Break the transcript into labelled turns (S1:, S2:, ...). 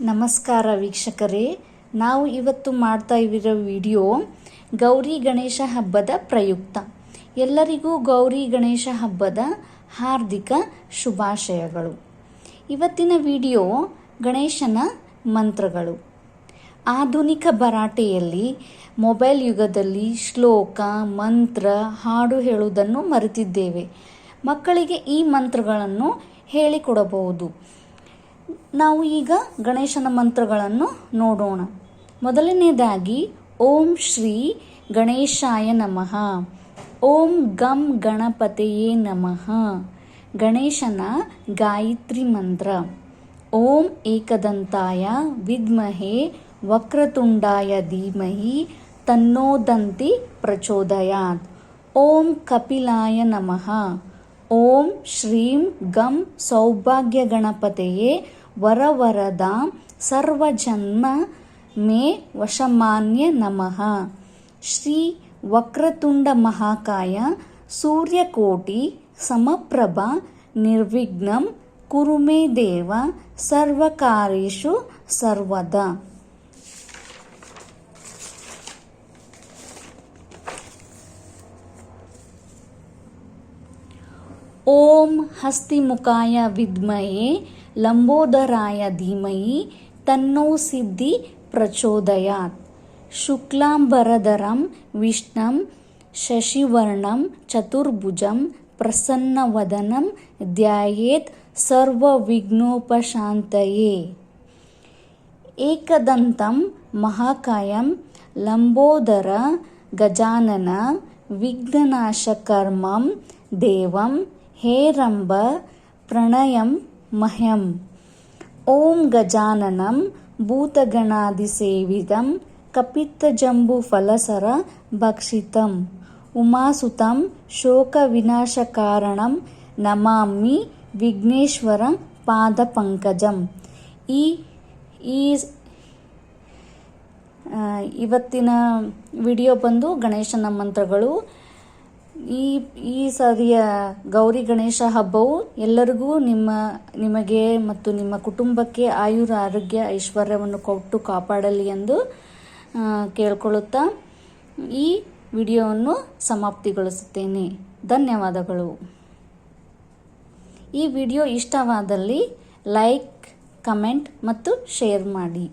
S1: ನಮಸ್ಕಾರ ವೀಕ್ಷಕರೇ. ನಾವು ಇವತ್ತು ಮಾಡ್ತಾ ಇರೋ ವಿಡಿಯೋ ಗೌರಿ ಗಣೇಶ ಹಬ್ಬದ ಪ್ರಯುಕ್ತ. ಎಲ್ಲರಿಗೂ ಗೌರಿ ಗಣೇಶ ಹಬ್ಬದ ಹಾರ್ದಿಕ ಶುಭಾಶಯಗಳು. ಇವತ್ತಿನ ವಿಡಿಯೋ ಗಣೇಶನ ಮಂತ್ರಗಳು. ಆಧುನಿಕ ಭರಾಟೆಯಲ್ಲಿ ಮೊಬೈಲ್ ಯುಗದಲ್ಲಿ ಶ್ಲೋಕ, ಮಂತ್ರ, ಹಾಡು ಹೇಳುವುದನ್ನು ಮರೆತಿದ್ದೇವೆ. ಮಕ್ಕಳಿಗೆ ಈ ಮಂತ್ರಗಳನ್ನು ಹೇಳಿಕೊಡಬಹುದು. ನಾವು ಈಗ ಗಣೇಶನ ಮಂತ್ರಗಳನ್ನು ನೋಡೋಣ. ಮೊದಲನೇದಾಗಿ, ಓಂ ಶ್ರೀ ಗಣೇಶಾಯ ನಮಃ. ಓಂ ಗಂ ಗಣಪತಿಯೇ ನಮಃ. ಗಣೇಶನ ಗಾಯತ್ರಿ ಮಂತ್ರ. ಓಂ ಏಕದಂತಾಯ ವಿದ್ಮಹೆ ವಕ್ರತುಂಡಾಯ ಧೀಮಹಿ ತನ್ನೋದಂತಿ ಪ್ರಚೋದಯಾತ್. ಓಂ ಕಪಿಲಾಯ ನಮಃ. ಓಂ ಶ್ರೀಂ ಗಂ ಸೌಭಾಗ್ಯ ಗಣಪತೆಯೇ ವರವರದ ಸರ್ವಜನ್ಮ ಮೇ ವಶಮಾನ್ಯ ನಮಃ. ಶ್ರೀ ವಕ್ರತುಂಡ ಮಹಾಕಾಯ ಸೂರ್ಯಕೋಟಿ ಸಮಪ್ರಭ ನಿರ್ವಿಘ್ನಂ ಕುರು ಮೇ ದೇವ ಸರ್ವಕಾರ್ಯೇಷು ಸರ್ವದ. ಓಂ ಹಸ್ತಿಮುಖಾಯ ವಿದ್ಮಯೇ लम्बोदराय धीमहि तन्नो सिद्धि प्रचोदयात्। शुक्लाम्बरधरं विष्णं शशिवर्णं चतुर्भुजं प्रसन्नवदनं ध्यायेत् सर्वविघ्नोपशान्तये। एकदन्तं महाकायं लम्बोदर गजानन विघ्ननाशकर्मं देवं हेरम्ब प्रणयं ಮಹ್ಯಂ. ಓಂ ಗಜಾನನಂ ಭೂತಗಣಾದಿಸೇವಿತಂ ಕಪಿತ್ತಜಂಬುಫಲಸರ ಭಕ್ಷಿತಂ. ಉಮಾಸುತಂ ಶೋಕವಿನಾಶಕಾರಣಂ ನಮಾಮಿ ವಿಘ್ನೇಶ್ವರ ಪಾದಪಂಕಜಂ. ಈ ಈ ಇವತ್ತಿನ ವಿಡಿಯೋ ಬಂದು ಗಣೇಶನ ಮಂತ್ರಗಳು. ಈ ಈ ಸಾರಿಯ ಗೌರಿ ಗಣೇಶ ಹಬ್ಬವು ಎಲ್ಲರಿಗೂ ನಿಮ್ಮ, ನಿಮಗೆ ಮತ್ತು ನಿಮ್ಮ ಕುಟುಂಬಕ್ಕೆ ಆಯುರ ಆರೋಗ್ಯ ಐಶ್ವರ್ಯವನ್ನು ಕೊಟ್ಟು ಕಾಪಾಡಲಿ ಎಂದು ಕೇಳ್ಕೊಳ್ಳುತ್ತಾ ಈ ವಿಡಿಯೋವನ್ನು ಸಮಾಪ್ತಿಗೊಳಿಸುತ್ತೇನೆ. ಧನ್ಯವಾದಗಳು. ಈ ವಿಡಿಯೋ ಇಷ್ಟವಾದಲ್ಲಿ ಲೈಕ್, ಕಮೆಂಟ್ ಮತ್ತು ಶೇರ್ ಮಾಡಿ.